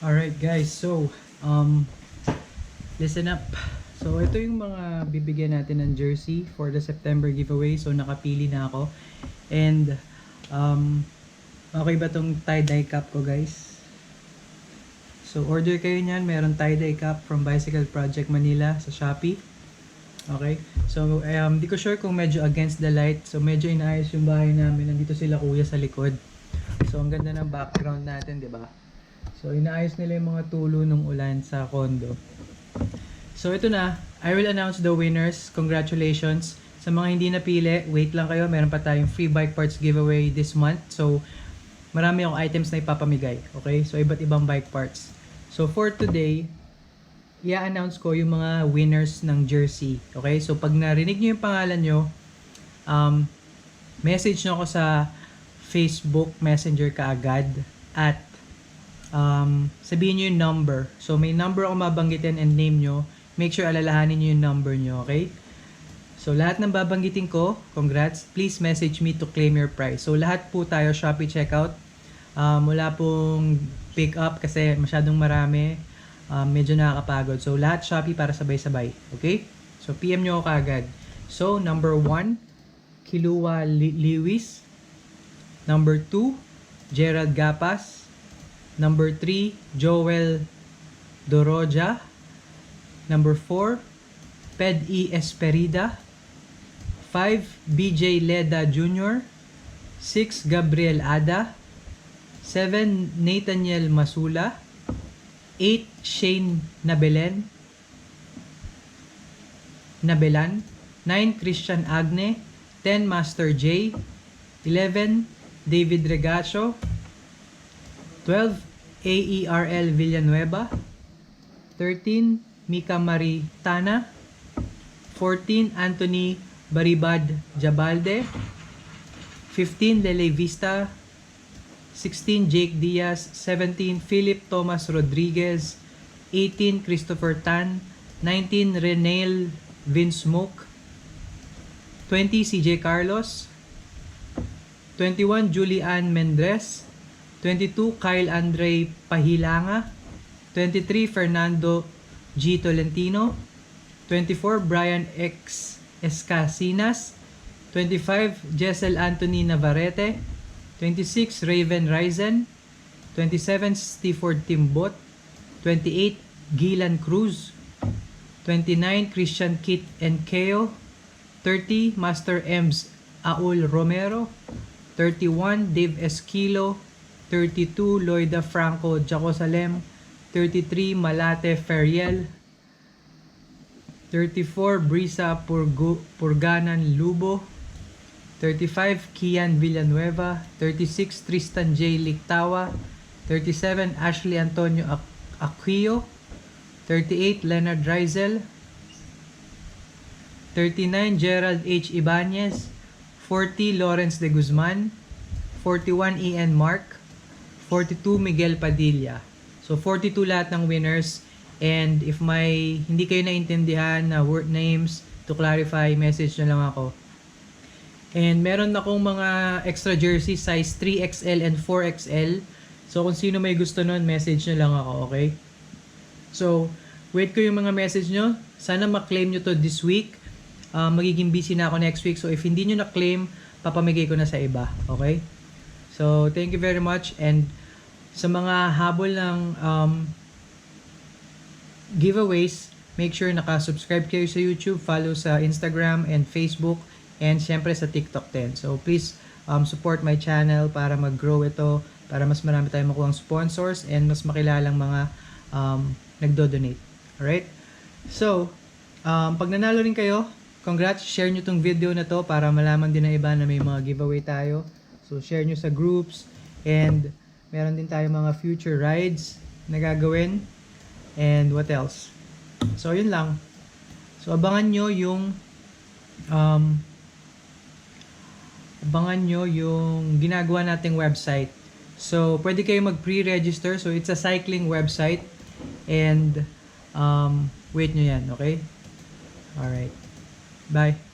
Alright guys, so um listen up. So ito yung mga bibigyan natin ng jersey for the September giveaway. So nakapili na ako. And um okay ba tong tie-dye cap ko guys? So order kayo niyan, meron tie-dye cap from Bicycle Project Manila sa Shopee. Okay? So um di ko sure kung medyo against the light. So medyo inaayos yung bahay namin. Nandito sila kuya sa likod. So ang ganda ng background natin, 'di ba? So, inaayos nila yung mga tulo ng ulan sa condo. So, ito na. I will announce the winners. Congratulations. Sa mga hindi napili, wait lang kayo. Meron pa tayong free bike parts giveaway this month. So, marami akong items na ipapamigay. Okay? So, iba't ibang bike parts. So, for today, i-announce ko yung mga winners ng jersey. Okay? So, pag narinig nyo yung pangalan nyo, um, message nyo ako sa Facebook Messenger kaagad at um, sabihin nyo yung number. So, may number ako mabanggitin and name nyo. Make sure alalahanin nyo yung number nyo, okay? So, lahat ng babanggitin ko, congrats. Please message me to claim your prize. So, lahat po tayo Shopee checkout. Um, wala pong pick up kasi masyadong marami. Um, medyo nakakapagod. So, lahat Shopee para sabay-sabay. Okay? So, PM nyo ako kaagad. So, number 1, Kilua Lewis. Number 2, Gerald Gapas. Number 3, Joel Doroja. Number 4, Ped E. Esperida. 5, BJ Leda Jr. 6, Gabriel Ada. 7, Nathaniel Masula. 8, Shane Nabelen. Nabelan. 9, Christian Agne. 10, Master J. 11, David Regacho. 12, AERL Villanueva. 13, Mika Marie Tana. 14, Anthony Baribad Jabalde. 15, Lele Vista. 16, Jake Diaz. 17, Philip Thomas Rodriguez. 18, Christopher Tan. 19, Renel Vinsmoke. 20, CJ Carlos. 21, Julian Mendres. 22, Kyle Andre Pahilanga. 23, Fernando G. Tolentino. 24, Brian X. Escasinas. 25, Jessel Anthony Navarrete. 26, Raven Risen. 27, Stifford Timbot. 28, Gilan Cruz. 29, Christian Kit Enkeo. 30, Master Ems Aul Romero. 31, Dave Esquilo. 32, Loida Franco Jacosalem. 33, Malate Feriel. 34, Brisa Purgu, Purganan Lubo. 35, Kian Villanueva. 36, Tristan J. Lictawa. 37, Ashley Antonio Aquio. 38, Leonard Rizel. 39, Gerald H. Ibanez. 40, Lawrence de Guzman. 41, Ian Mark. 42, Miguel Padilla. So, 42 lahat ng winners. And if may hindi kayo naintindihan na word names, to clarify, message na lang ako. And meron akong mga extra jersey size 3XL and 4XL. So, kung sino may gusto nun, message nyo lang ako, okay? So, wait ko yung mga message nyo. Sana ma-claim nyo to this week. Uh, magiging busy na ako next week. So, if hindi nyo na-claim, papamigay ko na sa iba. Okay? So, thank you very much. And sa mga habol ng um, giveaways, make sure naka-subscribe kayo sa YouTube, follow sa Instagram and Facebook, and syempre sa TikTok din. So, please um, support my channel para mag-grow ito, para mas marami tayong makuha sponsors and mas makilalang mga um, nagdo-donate. Alright? So, um, pag nanalo rin kayo, congrats, share nyo tong video na to para malaman din ng iba na may mga giveaway tayo. So, share nyo sa groups and meron din tayo mga future rides na gagawin and what else. So, yun lang. So, abangan nyo yung um, abangan nyo yung ginagawa nating website. So, pwede kayo mag-pre-register. So, it's a cycling website. And, um, wait nyo yan, okay? Alright. Bye.